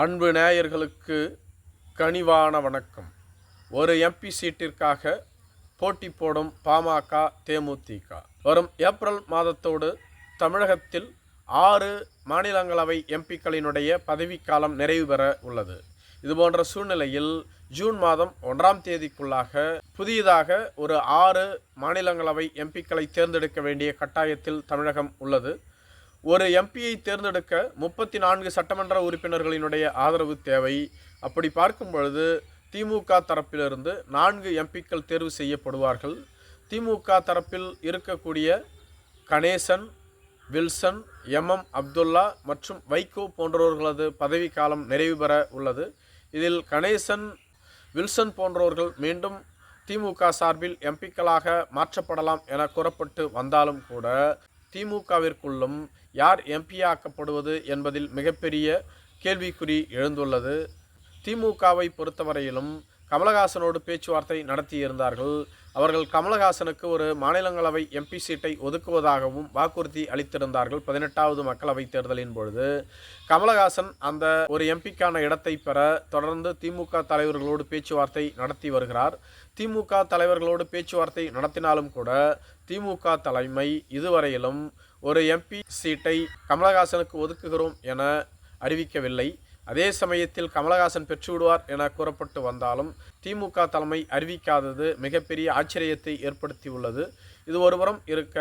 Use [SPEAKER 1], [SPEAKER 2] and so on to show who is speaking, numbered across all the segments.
[SPEAKER 1] அன்பு நேயர்களுக்கு கனிவான வணக்கம். ஒரு எம்பி சீட்டிற்காக போட்டி போடும் பாமக தேமுதிக. வரும் ஏப்ரல் மாதத்தோடு தமிழகத்தில் ஆறு மாநிலங்களவை எம்பிக்களினுடைய பதவிக்காலம் நிறைவு பெற உள்ளது. இதுபோன்ற சூழ்நிலையில் ஜூன் மாதம் ஒன்றாம் தேதிக்குள்ளாக புதியதாக ஒரு ஆறு மாநிலங்களவை எம்பிக்களை தேர்ந்தெடுக்க வேண்டிய கட்டாயத்தில் தமிழகம் உள்ளது. ஒரு எம்பியை தேர்ந்தெடுக்க முப்பத்தி நான்கு சட்டமன்ற உறுப்பினர்களினுடைய ஆதரவு தேவை. அப்படி பார்க்கும் பொழுது திமுக தரப்பிலிருந்து நான்கு எம்பிக்கள் தேர்வு செய்யப்படுவார்கள். திமுக தரப்பில் இருக்கக்கூடிய கணேசன் வில்சன் எம்எம் அப்துல்லா மற்றும் வைகோ போன்றவர்களது பதவிக்காலம் நிறைவு பெற உள்ளது. இதில் கணேசன் வில்சன் போன்றவர்கள் மீண்டும் திமுக சார்பில் எம்பிக்களாக மாற்றப்படலாம் என கூறப்பட்டு வந்தாலும் கூட திமுகவிற்குள்ளும் யார் எம்பியாக்கப்படுவது என்பதில் மிகப்பெரிய கேள்விக்குறி எழுந்துள்ளது. திமுகவை பொறுத்தவரையிலும் கமலஹாசனோடு பேச்சுவார்த்தை நடத்தியிருந்தார்கள். அவர்கள் கமலஹாசனுக்கு ஒரு மாநிலங்களவை எம்பி சீட்டை ஒதுக்குவதாகவும் வாக்குறுதி அளித்திருந்தார்கள் பதினெட்டாவது மக்களவைத் தேர்தலின் பொழுது. கமலஹாசன் அந்த ஒரு எம்பிக்கான இடத்தை பெற தொடர்ந்து திமுக தலைவர்களோடு பேச்சுவார்த்தை நடத்தி வருகிறார். திமுக தலைவர்களோடு பேச்சுவார்த்தை நடத்தினாலும் கூட திமுக தலைமை இதுவரையிலும் ஒரு எம்பி சீட்டை கமலஹாசனுக்கு ஒதுக்குகிறோம் என அறிவிக்கவில்லை. அதே சமயத்தில் கமலஹாசன் பெற்றுவிடுவார் என கூறப்பட்டு வந்தாலும் திமுக தலைமை அறிவிக்காதது மிகப்பெரிய ஆச்சரியத்தை ஏற்படுத்தியுள்ளது. இது ஒருபுறம் இருக்க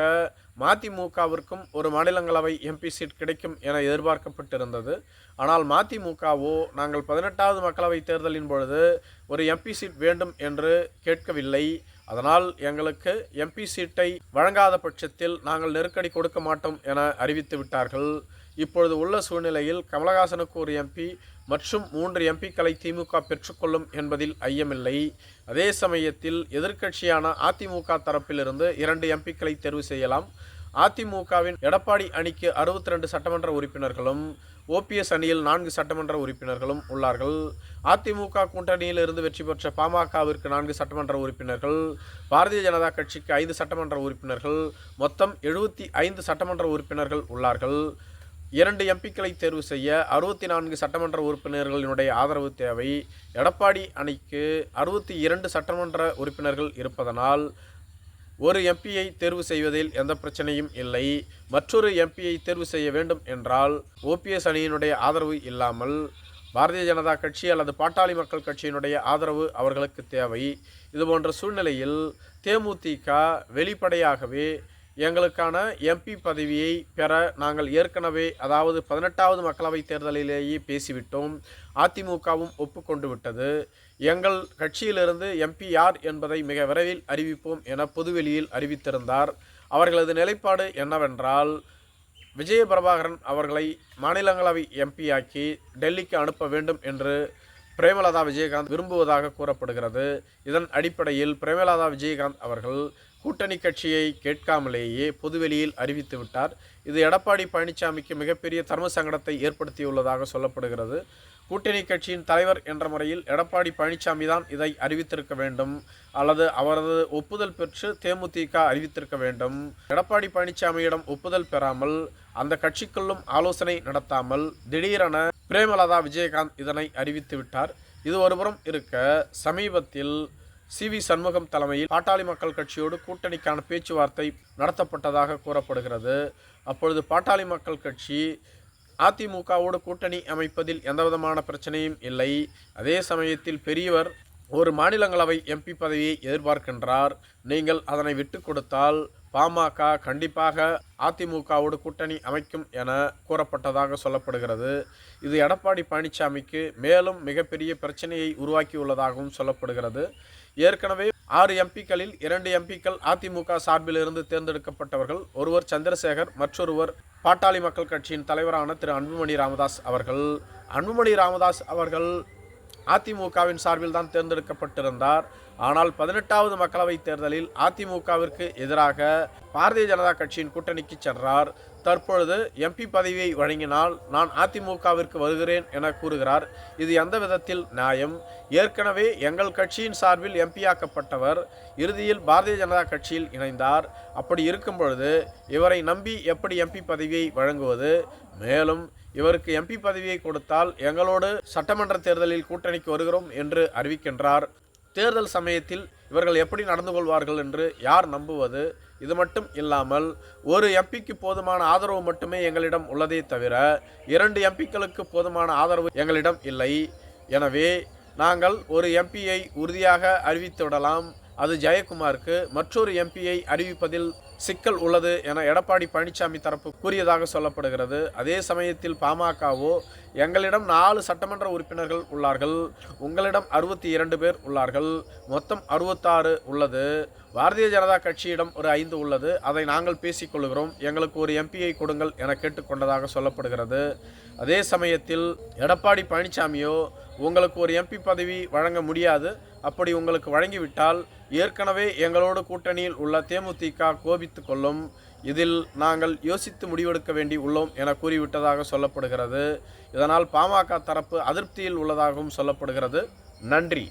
[SPEAKER 1] மதிமுகவிற்கும் ஒரு மாநிலங்களவை எம்பி சீட் கிடைக்கும் என எதிர்பார்க்கப்பட்டிருந்தது. ஆனால் மதிமுகவோ நாங்கள் பதினெட்டாவது மக்களவைத் தேர்தலின் பொழுது ஒரு எம்பி சீட் வேண்டும் என்று கேட்கவில்லை. அதனால் எங்களுக்கு எம்பி சீட்டை வழங்காத பட்சத்தில் நாங்கள் நெருக்கடி கொடுக்க மாட்டோம் என அறிவித்து விட்டார்கள். இப்பொழுது உள்ள சூழ்நிலையில் கமலஹாசனுக்கு ஒரு எம்பி மற்றும் மூன்று எம்பிக்களை திமுக பெற்றுக்கொள்ளும் என்பதில் ஐயமில்லை. அதே சமயத்தில் எதிர்க்கட்சியான அதிமுக தரப்பிலிருந்து இரண்டு எம்பிக்களை தேர்வு செய்யலாம். அதிமுகவின் எடப்பாடி அணிக்கு அறுபத்தி ரெண்டு சட்டமன்ற உறுப்பினர்களும் ஓபிஎஸ் அணியில் நான்கு சட்டமன்ற உறுப்பினர்களும் உள்ளார்கள். அதிமுக கூட்டணியில் இருந்து வெற்றி பெற்ற பாமகவிற்கு நான்கு சட்டமன்ற உறுப்பினர்கள் பாரதிய ஜனதா கட்சிக்கு ஐந்து சட்டமன்ற உறுப்பினர்கள் மொத்தம் எழுபத்தி ஐந்து சட்டமன்ற உறுப்பினர்கள் உள்ளார்கள். இரண்டு எம்பிக்களை தேர்வு செய்ய அறுபத்தி நான்கு சட்டமன்ற உறுப்பினர்களினுடைய ஆதரவு தேவை. எடப்பாடி அணிக்கு அறுபத்தி இரண்டு சட்டமன்ற உறுப்பினர்கள் இருப்பதனால் ஒரு எம்பியை தேர்வு செய்வதில் எந்த பிரச்சனையும் இல்லை. மற்றொரு எம்பியை தேர்வு செய்ய வேண்டும் என்றால் ஓபிஎஸ் அணியினுடைய ஆதரவு இல்லாமல் பாரதிய ஜனதா கட்சி அல்லது பாட்டாளி மக்கள் கட்சியினுடைய ஆதரவு அவர்களுக்கு தேவை. இதுபோன்ற சூழ்நிலையில் தேமுதிக வெளிப்படையாகவே எங்களுக்கான எம்பி பதவியை பெற நாங்கள் ஏற்கனவே அதாவது பதினெட்டாவது மக்களவைத் தேர்தலிலேயே பேசிவிட்டோம். அதிமுகவும் ஒப்புக்கொண்டு விட்டது. எங்கள் கட்சியிலிருந்து எம்பி யார் என்பதை மிக விரைவில் அறிவிப்போம் என பொதுவெளியில் அறிவித்திருந்தார். அவர்களது நிலைப்பாடு என்னவென்றால் விஜய பிரபாகரன் அவர்களை மாநிலங்களவை எம்பியாக்கி டெல்லிக்கு அனுப்ப வேண்டும் என்று பிரேமலதா விஜயகாந்த் விரும்புவதாக கூறப்படுகிறது. இதன் அடிப்படையில் பிரேமலதா விஜயகாந்த் அவர்கள் கூட்டணி கட்சியை கேட்காமலேயே பொதுவெளியில் அறிவித்து விட்டார். இது எடப்பாடி பழனிசாமிக்கு மிகப்பெரிய தர்ம சங்கடத்தை ஏற்படுத்தியுள்ளதாக சொல்லப்படுகிறது. கூட்டணி கட்சியின் தலைவர் என்ற முறையில் எடப்பாடி பழனிசாமி தான் இதை அறிவித்திருக்க வேண்டும். அல்லது அவரது ஒப்புதல் பெற்று தேமுதிக அறிவித்திருக்க வேண்டும். எடப்பாடி பழனிசாமியிடம் ஒப்புதல் பெறாமல் அந்த கட்சிக்குள்ளும் ஆலோசனை நடத்தாமல் திடீரென பிரேமலதா விஜயகாந்த் இதனை அறிவித்து விட்டார். இது ஒருபுறம் இருக்க சமீபத்தில் சி வி சண்முகம் தலைமையில் பாட்டாளி மக்கள் கட்சியோடு கூட்டணிக்கான பேச்சுவார்த்தை நடத்தப்பட்டதாக கூறப்படுகிறது. அப்பொழுது பாட்டாளி மக்கள் கட்சி அதிமுகவோடு கூட்டணி அமைப்பதில் எந்தவிதமான பிரச்சனையும் இல்லை. அதே சமயத்தில் பெரியவர் ஒரு மாநிலங்களவை எம்பி பதவியை எதிர்பார்க்கின்றார். நீங்கள் அதனை விட்டு கொடுத்தால் பாமக கண்டிப்பாக அதிமுகவோடு கூட்டணி அமைக்கும் என கூறப்பட்டதாக சொல்லப்படுகிறது. இது எடப்பாடி பழனிசாமிக்கு மேலும் மிகப்பெரிய பிரச்சனையை உருவாக்கியுள்ளதாகவும் சொல்லப்படுகிறது. ஏற்கனவே ஆறு எம்பிக்களில் இரண்டு எம்பிக்கள் அதிமுக சார்பிலிருந்து தேர்ந்தெடுக்கப்பட்டவர்கள். ஒருவர் சந்திரசேகர் மற்றொருவர் பாட்டாளி மக்கள் கட்சியின் தலைவரான திரு. அன்புமணி ராமதாஸ் அவர்கள். அன்புமணி ராமதாஸ் அவர்கள் அதிமுகவின் சார்பில் தான் தேர்ந்தெடுக்கப்பட்டிருந்தார். ஆனால் பதினெட்டாவது மக்களவைத் தேர்தலில் அதிமுகவிற்கு எதிராக பாரதிய ஜனதா கட்சியின் கூட்டணிக்கு சென்றார். தற்பொழுது எம்பி பதவியை வழங்கினால் நான் அதிமுகவிற்கு வருகிறேன் என கூறுகிறார். இது எந்த விதத்தில் நியாயம்? ஏற்கனவே எங்கள் கட்சியின் சார்பில் எம்பியாக்கப்பட்டவர் இறுதியில் பாரதிய ஜனதா கட்சியில் இணைந்தார். அப்படி இருக்கும் பொழுது இவரை நம்பி எப்படி எம்பி பதவியை வழங்குவது? மேலும் இவருக்கு எம்பி பதவியை கொடுத்தால் எங்களோடு சட்டமன்ற தேர்தலில் கூட்டணிக்கு வருகிறோம் என்று அறிவிக்கின்றார். தேர்தல் சமயத்தில் இவர்கள் எப்படி நடந்து கொள்வார்கள் என்று யார் நம்புவது? இது மட்டும் இல்லாமல் ஒரு எம்பிக்கு போதுமான ஆதரவு மட்டுமே எங்களிடம் உள்ளதே தவிர இரண்டு எம்பிக்களுக்கு போதுமான ஆதரவு எங்களிடம் இல்லை. எனவே நாங்கள் ஒரு எம்பியை உறுதியாக அறிவித்து விடலாம். அது ஜெயக்குமாருக்கு மற்றொரு எம்பியை அறிவிப்பதில் சிக்கல் உள்ளது என எடப்பாடி பழனிசாமி தரப்பு கூறியதாக சொல்லப்படுகிறது. அதே சமயத்தில் பாமகவோ எங்களிடம் நாலு சட்டமன்ற உறுப்பினர்கள் உள்ளார்கள். உங்களிடம் அறுபத்தி இரண்டு பேர் உள்ளார்கள். மொத்தம் அறுபத்தாறு உள்ளது. பாரதிய ஜனதா கட்சியிடம் ஒரு ஐந்து உள்ளது. அதை நாங்கள் பேசிக்கொள்கிறோம். எங்களுக்கு ஒரு எம்பியை கொடுங்கள் என கேட்டுக்கொண்டதாக சொல்லப்படுகிறது. அதே சமயத்தில் எடப்பாடி பழனிசாமியோ உங்களுக்கு ஒரு எம்பி பதவி வழங்க முடியாது. அப்படி உங்களுக்கு வழங்கிவிட்டால் ஏற்கனவே எங்களோடு கூட்டணியில் உள்ள தேமுதிக கோபித்து கொள்ளும். இதில் நாங்கள் யோசித்து முடிவெடுக்க வேண்டி உள்ளோம் என கூறிவிட்டதாக சொல்லப்படுகிறது. இதனால் பாமக தரப்பு அதிருப்தியில் உள்ளதாகவும் சொல்லப்படுகிறது. நன்றி.